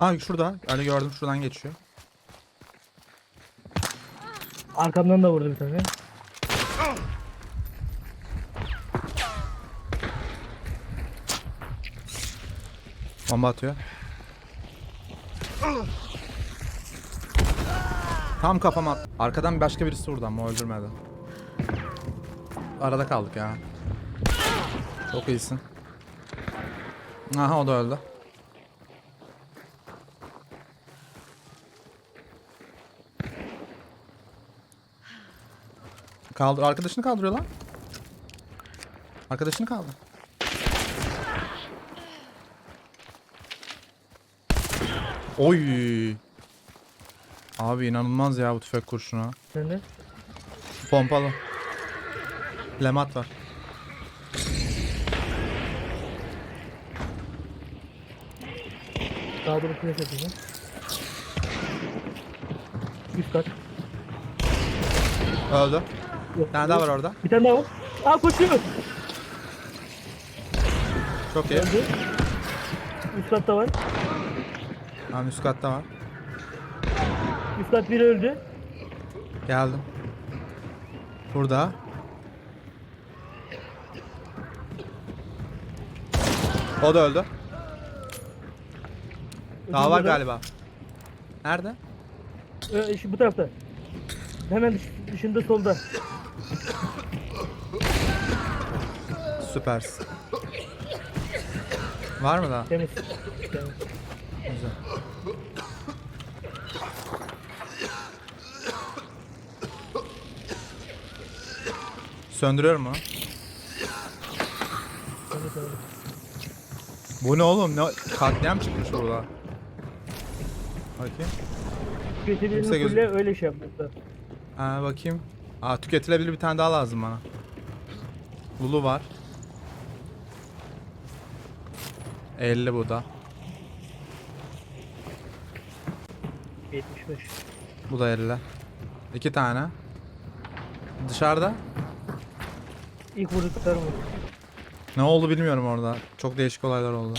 Aa şurada. Ali gördüm şuradan geçiyor. Arkamdan da vurdu bir tane. Bomba atıyor. Tam kafama. Arkadan başka birisi vurdu ama o öldürmedi. Arada kaldık ya. Çok iyisin. Aha o da öldü. Kaldır. Arkadaşını kaldırıyor lan. Arkadaşını kaldır. Oy. Abi inanılmaz ya bu tüfek kurşunu. Sen de. Pompalı. Lemat var. Sağa doğru flash atacağım. Üst kat. Öldü. Bir tane daha var orada. Bir tane daha var. Aa koşuyor. Çok iyi. Öldü. Üst katta var. Tamam üst katta var. Üst kat biri öldü. Geldim. Burada. O da öldü. Daha var galiba. Nerede? Ee, şu bu tarafta. Hemen dış, dışında solda. Süpersin. Var mı daha? Temiz. Temiz. Güzel. Söndürüyorum mu? Bu ne oğlum? Ne katliam çıkmış orada. Bakayım. Kötü Kimse öyle şey yapmışlar. Ha bakayım. Aa tüketilebilir bir tane daha lazım bana. Lulu var. 50 bu da. 75. Bu da 50. İki tane. Dışarıda. İlk vurduklarım var. Ne oldu bilmiyorum orada. Çok değişik olaylar oldu.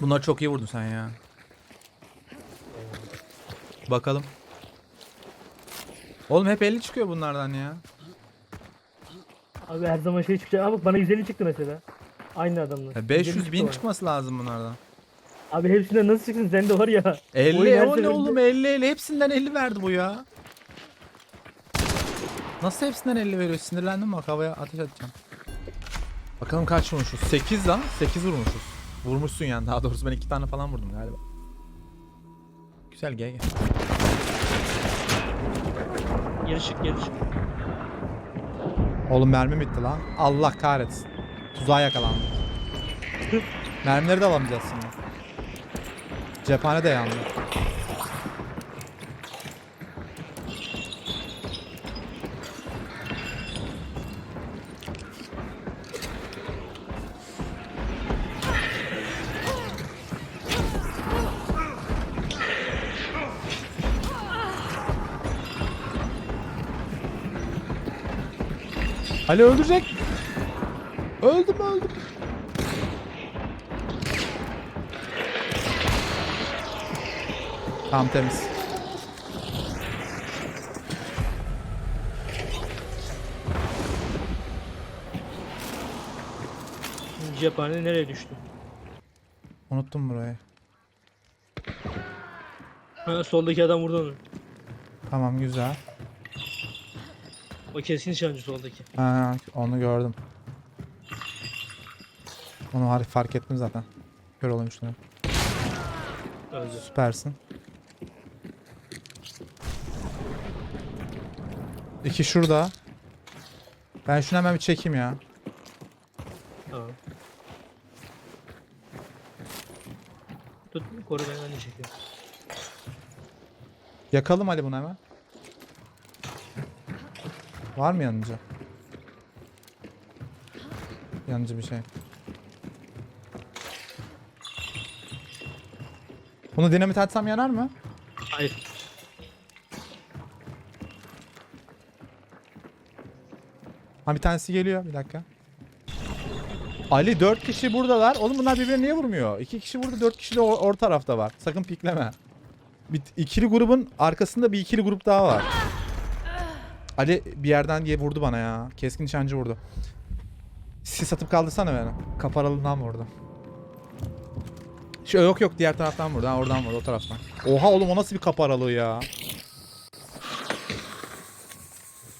Bunlar çok iyi vurdun sen ya. Bakalım. Oğlum hep 50 çıkıyor bunlardan ya. Abi her zaman şey çıkacak. Abi bana 150 çıktı mesela. Aynı adamlar. Ya 150 500 çıktı bin çıkması lazım bunlardan. Abi hepsinden nasıl çıksın sende var ya. 50 Oyun her o ne oğlum 50 50 hepsinden 50 verdi bu ya. Nasıl hepsinden 50 veriyor? Sinirlendim bak havaya ateş edeceğim. Bakalım kaç vurmuşuz? 8 lan. 8 vurmuşuz. Vurmuşsun yani daha doğrusu ben 2 tane falan vurdum galiba. Güzel gel gel. Geri çık geri çık. Oğlum mermi bitti lan. Allah kahretsin. Tuzağa yakalandım. Mermileri de alamayacağız şimdi. Cephane de yandı. Ali öldürecek. Öldüm öldüm. Tamam temiz. Cephane nereye düştü? Unuttum burayı. Ha, soldaki adam vurdu onu. Tamam güzel. O keskin nişancı soldaki. Ha, onu gördüm. Onu har- fark ettim zaten. Kör olayım. Öldü. Süpersin. İki şurada. Ben şunu hemen bir çekeyim ya. Tamam. Tut koru ben hani çekiyorum. Yakalım Ali bunu hemen. Var mı yanıcı? Yanıcı bir şey. Bunu dinamit atsam yanar mı? Hayır. Ha bir tanesi geliyor bir dakika. Ali 4 kişi buradalar. Oğlum bunlar birbirini niye vurmuyor? 2 kişi burada 4 kişi de or tarafta var. Sakın pikleme. Bir ikili grubun arkasında bir ikili grup daha var. Ali bir yerden diye vurdu bana ya. Keskin nişancı vurdu. Sis atıp kaldırsana beni. Kaparalından vurdu. Şu yok yok diğer taraftan vurdu. Ha oradan vurdu o taraftan. Oha oğlum o nasıl bir kapı aralığı ya?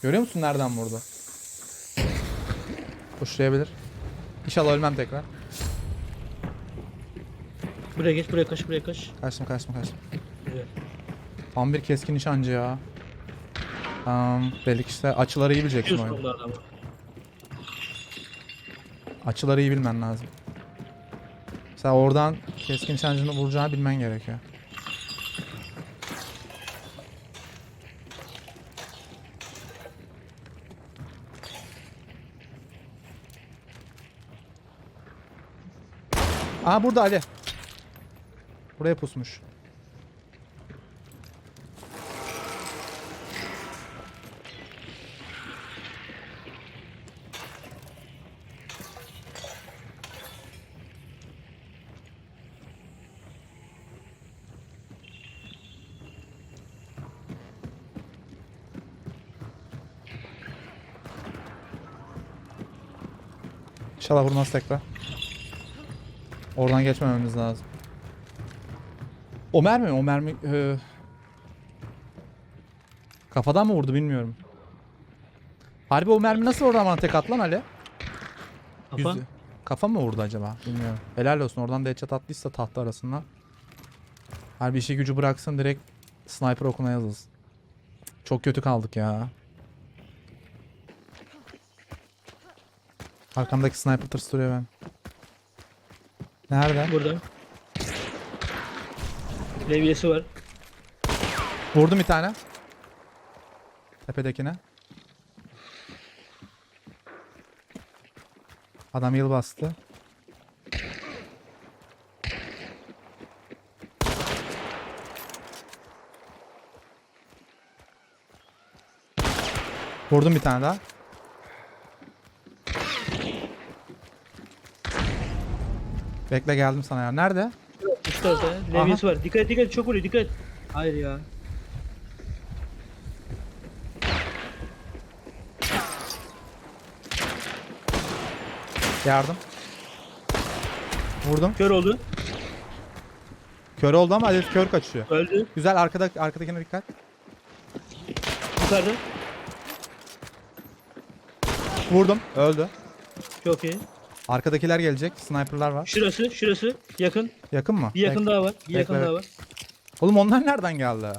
Görüyor musun nereden vurdu? Koşlayabilir. İnşallah ölmem tekrar. Buraya geç buraya kaç buraya kaç. Kaçtım kaçtım kaçtım. Güzel. Tam bir keskin nişancı ya. Tamam. Belki işte açıları iyi bileceksin oyunu. Açıları iyi bilmen lazım. Mesela oradan keskin nişancını vuracağını bilmen gerekiyor. Aa burada Ali. Buraya pusmuş. İnşallah vurmaz tekrar. Oradan geçmememiz lazım. O mermi mi? O mermi... e, Kafadan mı vurdu bilmiyorum. Harbi o mermi nasıl oradan bana tek at lan Ali? Kafa. Yüzü- Kafa mı vurdu acaba? Bilmiyorum. Helal olsun oradan da headshot attıysa tahta arasından. Harbi işi gücü bıraksın direkt sniper okuna yazılsın. Çok kötü kaldık ya. Arkamdaki sniper tırstırıyor ben. Nerede? Burada. Levyesi var. Vurdum bir tane. Tepedekine. Adam yıl bastı. Vurdum bir tane daha. Bekle geldim sana ya. Nerede? Üst tarafta. Levyesi var. Dikkat dikkat çok vuruyor dikkat. Hayır ya. Yardım. Vurdum. Kör oldu. Kör oldu ama herif kör kaçıyor. Öldü. Güzel arkada arkadakine dikkat. Yukarıda. Vurdum. Öldü. Çok iyi. Arkadakiler gelecek. Sniper'lar var. Şurası şurası. Yakın. Yakın mı? Bir yakın daha var. Bir yakın Bekle, daha var. Oğlum onlar nereden geldi?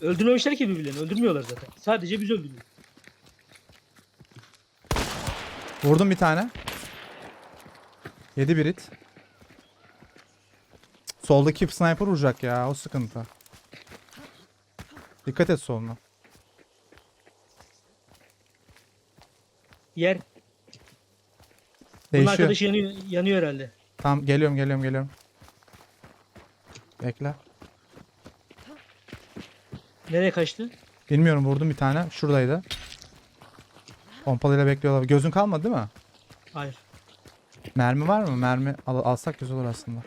Öldürmemişler ki birbirlerini. Öldürmüyorlar zaten. Sadece biz öldürüyoruz. Vurdum bir tane. Yedi bir hit. Soldaki sniper vuracak ya. O sıkıntı. Dikkat et soluna. Yer. Bunun Değişiyor. arkadaşı yanıyor, yanıyor herhalde. Tamam geliyorum geliyorum geliyorum. Bekle. Nereye kaçtı? Bilmiyorum vurdum bir tane. Şuradaydı. Pompalıyla bekliyorlar. Gözün kalmadı değil mi? Hayır. Mermi var mı? Mermi al- alsak güzel olur aslında.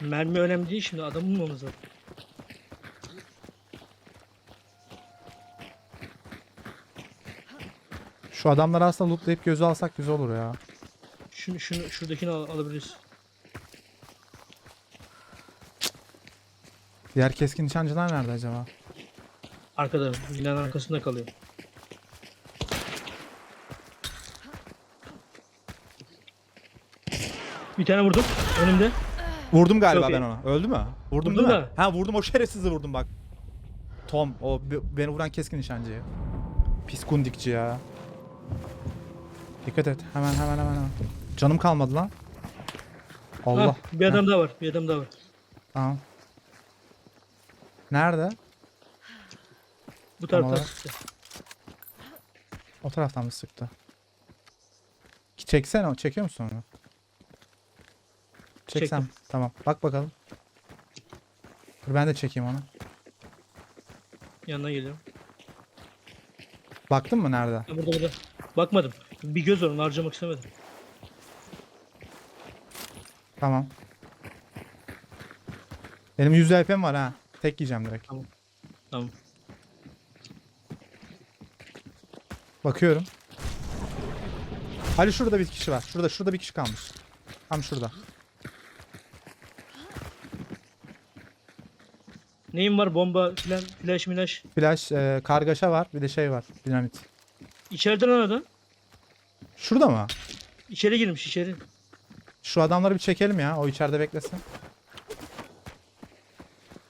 Mermi önemli değil şimdi. Adam bulmamız lazım. Şu adamları aslında lootlayıp gözü alsak güzel olur ya. Şunu, şunu, şuradakini al, alabiliriz. Diğer keskin nişancılar nerede acaba? Arkada. Binanın arkasında kalıyor. Bir tane vurdum. Önümde. Vurdum galiba Çok ben iyi. ona. Öldü mü? Vurdum değil mi? mu? Ha vurdum o şerefsizi vurdum bak. Tom o be- beni vuran keskin nişancı. Pis kundikçi ya. Dikkat et. Hemen hemen hemen hemen. Canım kalmadı lan. Allah. Ha, bir adam daha var. Bir adam daha var. Tamam. Nerede? Bu taraftan olarak. sıktı. O taraftan mı sıktı? Çeksene o. Çekiyor musun onu? Çeksem. Çektim. Tamam. Bak bakalım. Dur ben de çekeyim onu. Yanına geliyorum. Baktın mı nerede? Ha, burada burada. Bakmadım. Bir göz var onu harcamak istemedim. Tamam. Benim 100 HP'm var ha. Tek yiyeceğim direkt. Tamam. Bakıyorum. Ali şurada bir kişi var. Şurada şurada bir kişi kalmış. Tam şurada. Neyim var? Bomba filan flash milaş. Flash, e, kargaşa var. Bir de şey var. Dinamit. İçeriden aradı. Şurada mı? İçeri girmiş içeri. Şu adamları bir çekelim ya. O içeride beklesin.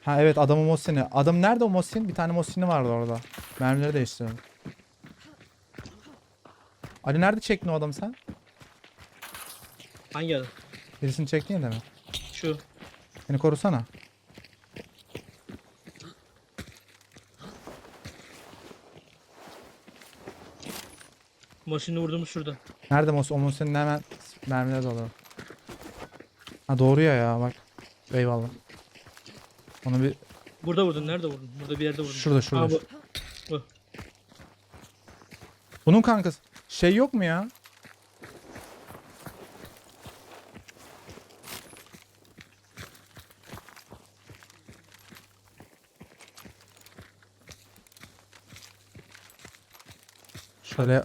Ha evet adamı Mosin'i. Adam nerede o Mosin? Bir tane Mosin'i vardı orada. Mermileri değiştirelim. Ali nerede çektin o adamı sen? Hangi adam? Birisini çektin ya demin. Şu. Beni korusana. Mosin'i vurduğumuz şurada. Nerede Mosin? O Mosin'in hemen mermileri dolu. Ha doğru ya ya bak. Eyvallah. Onu bir Burada vurdun. Nerede vurdun? Burada bir yerde vurdun. şurada şurada. Aa, bu. bu. Bunun kankası. Şey yok mu ya? Şöyle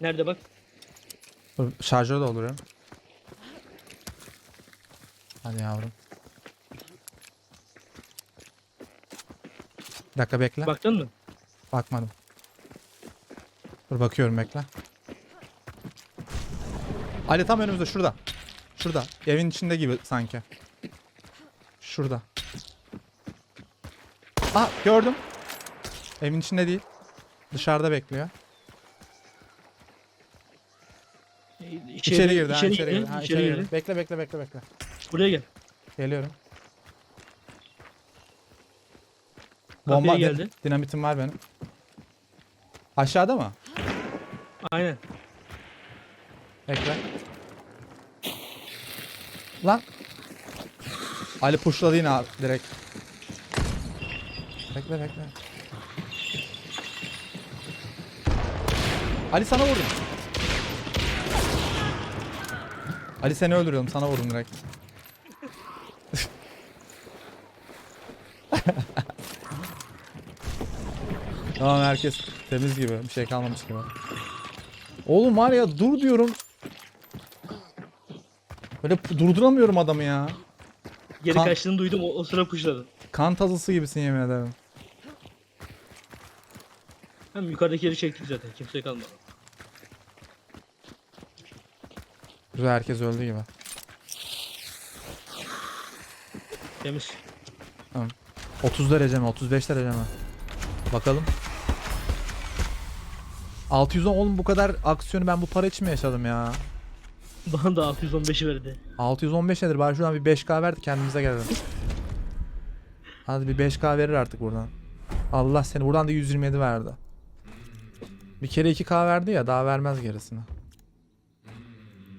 Nerede bak? dur, şarjörü dolduruyorum. Hadi yavrum. Bir dakika bekle. Baktın mı? Bakmadım. Dur bakıyorum bekle. Ali tam önümüzde şurada. Şurada. Evin içinde gibi sanki. Şurada. Ah gördüm. Evin içinde değil. Dışarıda bekliyor. İçeri, İçeri, girdi. ha, içeri içeri girdi. Ha, içeri içeri girdi. Bekle bekle bekle bekle. Buraya gel. Geliyorum. Kapıya Bomba di- geldi. dinamitim var benim. Aşağıda mı? Aynen. Bekle. Lan. Ali pushladı yine abi direkt. Bekle bekle. Ali sana vurdum. Ali seni öldürüyorum sana vurdum direkt. tamam herkes temiz gibi bir şey kalmamış gibi. Oğlum var ya dur diyorum. Böyle durduramıyorum adamı ya. Geri Kan- kaçtığını duydum. O, o sıra kuşladı. Kan tazısı gibisin yemin ederim. Hem yukarıdakileri çektik zaten. Kimse kalmadı. Güzel herkes öldü gibi. Temiz. 30 derece mi? 35 derece mi? Bakalım. 610 oğlum bu kadar aksiyonu ben bu para için mi yaşadım ya? Bana da 615 verdi. 615 nedir? Bari şuradan bir 5k ver de kendimize gelelim. Hadi bir 5k verir artık buradan. Allah seni buradan da 127 verdi. Bir kere 2k verdi ya daha vermez gerisini.